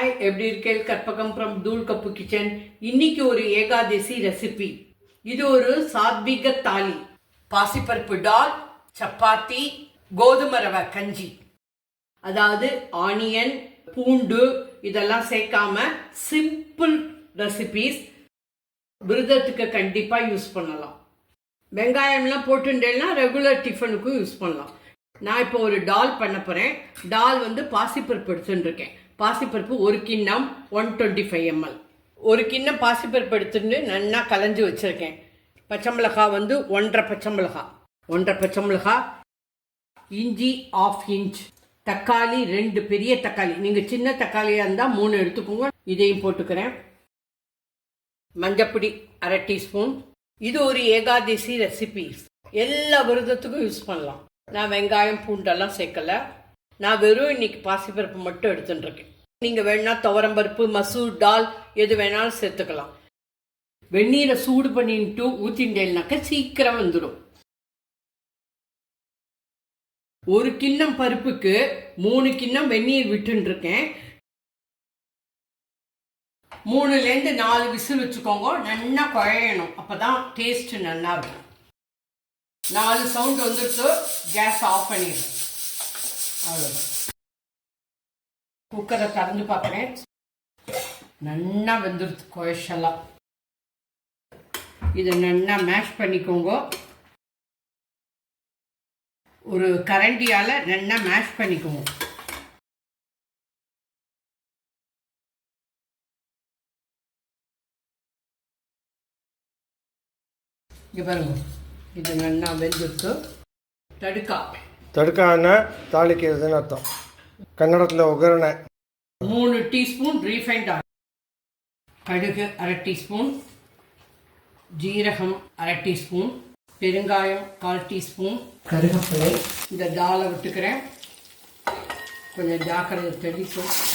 Hi எப்படி இருக்கேன் Karpagam from Thool cup kitchen இன்னைக்கு ஒரு ஏகாதசி ரெசிபி இது ஒரு சாத்விக தாலி. பாசிப்பருப்பு டால் சப்பாத்தி கோதுமை ரவை கஞ்சி. அதாவது ஆனியன் பூண்டு இதெல்லாம் சேர்க்காம சிம்பிள் ரெசிபிஸ் விரதத்துக்கு கண்டிப்பாக யூஸ் பண்ணலாம். வெங்காயம்லாம் போட்டுட்டேன்னா ரெகுலர் டிஃபனுக்கும் யூஸ் பண்ணலாம். நான் இப்போ ஒரு டால் பண்ண போகிறேன் டால் வந்து பாசிப்பருப்பு எடுத்துட்டுருக்கேன் பாசிப்பருப்பு ஒரு கிண்ணம் ஒன் டுவெண்ட்டி ஃபைவ் எம்எல் ஒரு கிண்ணம் பாசிப்பருப்பு எடுத்துட்டு நல்லா கலைஞ்சி வச்சுருக்கேன். பச்சை மிளகாய் வந்து ஒன்றரை பச்சை மிளகாய் ஒன்றரை பச்சை மிளகாய் இஞ்சி ஆஃப் இன்ச் தக்காளி ரெண்டு பெரிய தக்காளி. நீங்கள் சின்ன தக்காளியாக இருந்தால் மூணு எடுத்துக்கோங்க. இதையும் போட்டுக்கிறேன். மஞ்சப்பொடி அரை டீஸ்பூன். இது ஒரு ஏகாதசி ரெசிபி எல்லா விரதத்துக்கும் யூஸ் பண்ணலாம். நான் வெங்காயம் பூண்டெல்லாம் சேர்க்கல. நான் வெறும் இன்னைக்கு பாசிப்பருப்பு மட்டும் எடுத்துட்டுருக்கேன். நீங்கள் நீங்கள் துவரம் துவரம்பருப்பு மசூர் டால் எது வேணாலும் சேர்த்துக்கலாம். வெந்நீரை சூடு பண்ணிட்டு ஊற்றிண்டேனாக்க சீக்கிரம் வந்துடும் ஒரு கிண்ணம் பருப்புக்கு மூணு கிண்ணம் வெந்நீர் விட்டுருக்கேன் மூணுலேருந்து நாலு விசில் வச்சுக்கோங்க. நல்லா குழையணும். அப்பதான் டேஸ்ட் நல்லா இருக்கும் நாலு சவுண்ட் வந்துடுச்சு. கேஸ் ஆஃப் பண்ணிடுறேன். அவ்வளோதான் குக்கரை திறந்து பார்க்குறேன். நல்லா வெந்துடுது கொயஷெல்லாம் இதை நல்லா மேஷ் பண்ணிக்கோங்க. ஒரு கரண்டியால் நல்லா மேஷ் பண்ணிக்கோங்க. இங்கே பாருங்க. இது நல்லா வெந்துட்டு தடுக்கா. தடுக்கான தாளிக்கிறதுன்னு அர்த்தம். கன்னடத்தில் உகரணை. மூணு டீஸ்பூன் ரீஃபைண்ட் ஆயில். கடுகு அரை டீஸ்பூன். ஜீரகம் அரை டீஸ்பூன். பெருங்காயம் கால் டீஸ்பூன். கருகப்பிலை. இந்த தாளை விட்டுக்கிறேன். கொஞ்சம் ஜாக்கிரதை தெளிக்கும்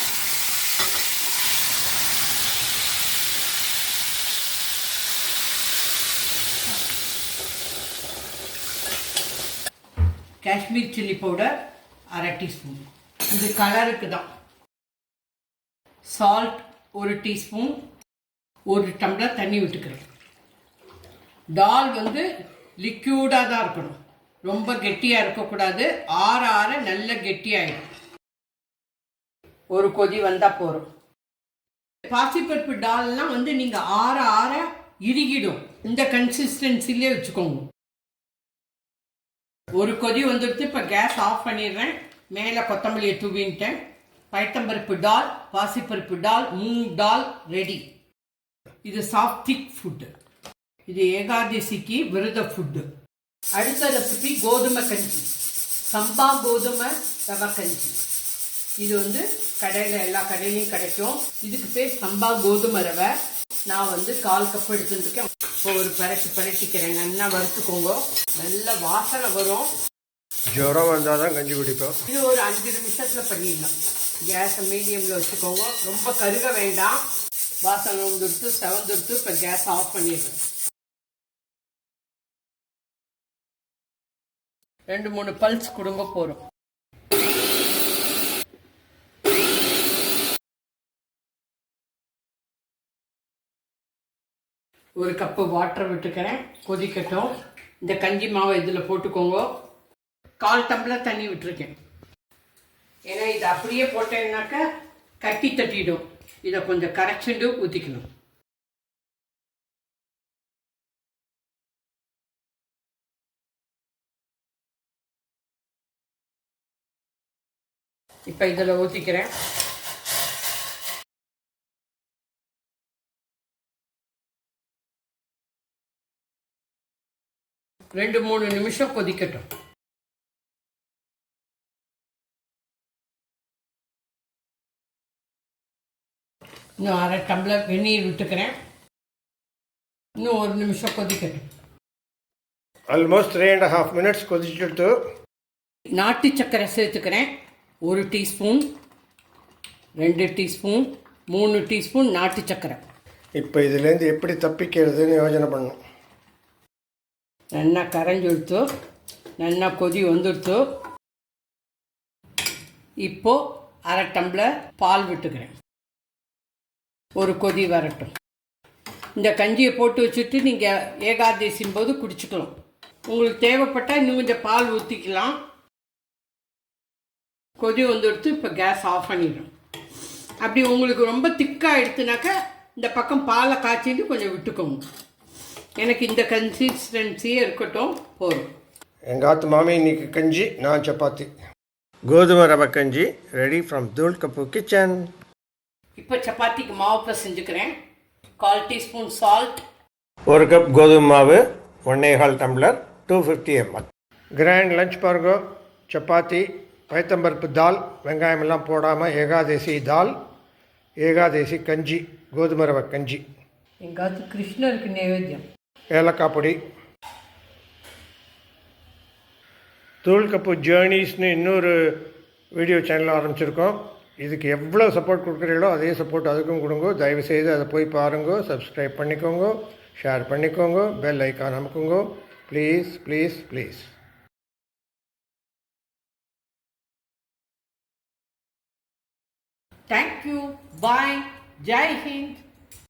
காஷ்மீர் சில்லி பவுடர் அரை டீஸ்பூன். இது கலருக்கு தான். சால்ட் ஒரு டீஸ்பூன். ஒரு டம்ளர் தண்ணி விட்டுக்கிறேன். டால் வந்து லிக்யூடாக தான் இருக்கணும். ரொம்ப கெட்டியாக இருக்கக்கூடாது. ஆற ஆற நல்ல கெட்டியாயிடும். ஒரு கொதி வந்தால் போகிறோம் பாசிப்பருப்பு டால்லாம் வந்து நீங்கள் ஆற ஆற இறுகிடும். இந்த கன்சிஸ்டன்சிலே வச்சுக்கோங்க. ஒரு கொதி வந்துடுத்து இப்போ கேஸ் ஆஃப் பண்ணிடுறேன். மேலே கொத்தமல்லியை தூவின்ட்டேன். பைத்தம்பருப்பு டால் பாசிப்பருப்பு டால் மூங் டால் ரெடி இது சாத்விக் ஃபுட்டு இது ஏகாதசிக்கு விரத ஃபுட்டு அடுத்த ரெசிபி கோதுமை கஞ்சி. சம்பா கோதுமை ரவை கஞ்சி. இது வந்து கடையில் எல்லா கடையிலையும் கிடைக்கும். இதுக்கு பேர் சம்பா கோதுமை ரவை. நான் வந்து கால் கப் எடுத்துருக்கேன் இப்போ ஒரு பரட்டி பரட்டிக்கிறேன். நல்லா வறுத்துக்கோங்க. நல்ல வாசனை வரும். ஜுரம் வந்தால் தான் கஞ்சி குடிப்போம். இது ஒரு அஞ்சு நிமிஷத்தில் பண்ணிடலாம். கேஸை மீடியமில் வச்சுக்கோங்க. ரொம்ப கருக வேண்டாம். வாசனை வந்துடுத்து செவந்துடுத்து இப்போ கேஸ் ஆஃப் பண்ணிடுறேன். ரெண்டு மூணு பல்ஸ் கொடுங்க போகிறோம் ஒரு கப்பு வாட்டர் விட்டுக்கிறேன். கொதிக்கட்டும். இந்த கஞ்சி மாவை இதில் போட்டுக்கோங்க. கால் டம்ளர் தண்ணி விட்டுருக்கேன். ஏன்னா இதை அப்படியே போட்டேன்னாக்கா கட்டி தட்டிடும். இதை கொஞ்சம் கரைச்சிட்டு ஊற்றிக்கணும் இப்போ இதில் ஊற்றிக்கிறேன் ரெண்டு மூணு நிமிஷம் கொதிக்கட்டும். இன்னும் அரை டம்ளர் வெந்நீர் விட்டுக்கிறேன். இன்னும் ஒரு நிமிஷம் கொதிக்கட்டும். Almost three and half minutes கொதிச்சுட்டு. நாட்டு சக்கரை சேர்த்துக்கிறேன். ஒரு டீஸ்பூன் ரெண்டு டீஸ்பூன் மூணு டீஸ்பூன் நாட்டு சக்கரை. இப்போ இதுலேருந்து எப்படி தப்பிக்கிறதுன்னு யோஜனை பண்ணணும். நல்லா கரைஞ்சி எடுத்து நல்லா கொதி வந்துடுத்து. இப்போ அரை டம்ளர் பால் விட்டுக்கிறேன். ஒரு கொதி வரட்டும். இந்த கஞ்சியை போட்டு வச்சுட்டு நீங்கள் ஏகாதசியும் போது குடிச்சுக்கலாம். உங்களுக்கு தேவைப்பட்டால் இன்னும் கொஞ்சம் பால் ஊற்றிக்கலாம் கொதி வந்துடுத்து இப்போ கேஸ் ஆஃப் பண்ணிடும் அப்படி உங்களுக்கு ரொம்ப திக்காக எடுத்துனாக்கா இந்த பக்கம் பாலை காய்ச்சிட்டு கொஞ்சம் விட்டுக்கோங்க. எனக்கு இந்த கன்சிஸ்டன்சியே இருக்கட்டும் போதும். எங்கள் ஆத்து மாமி இன்னைக்கு கஞ்சி நான் சப்பாத்தி. கோதுமை ரவை கஞ்சி ready from Thool cup kitchen இப்போ சப்பாத்திக்கு மாவு பிசைஞ்சுக்கிறேன் கால் டீஸ்பூன் சால்ட் ஒரு கப் கோதுமை மாவு ஒன்னே கால் tumbler two fifty ml grand lunch பாருங்க. சப்பாத்தி பயத்தம்பருப்பு தால் வெங்காயம் எல்லாம் போடாமல் ஏகாதேசி தால் ஏகாதேசி கஞ்சி கோதுமை ரவை கஞ்சி. எங்காவது கிருஷ்ணருக்கு நைவேத்தியம். ஏலக்காய் பொடி. தூள் கப்பு ஜேர்னிஸ்னு இன்னொரு வீடியோ சேனல் ஆரம்பிச்சிருக்கோம். இதுக்கு எவ்வளோ சப்போர்ட் கொடுக்குறீங்களோ அதே சப்போர்ட் அதுக்கும் கொடுங்க. தயவுசெய்து அதை போய் பாருங்க. சப்ஸ்கிரைப் பண்ணிக்கோங்க. ஷேர் பண்ணிக்கோங்க. Bell icon அமுக்குங்க. Please please please thank you bye Jai Hind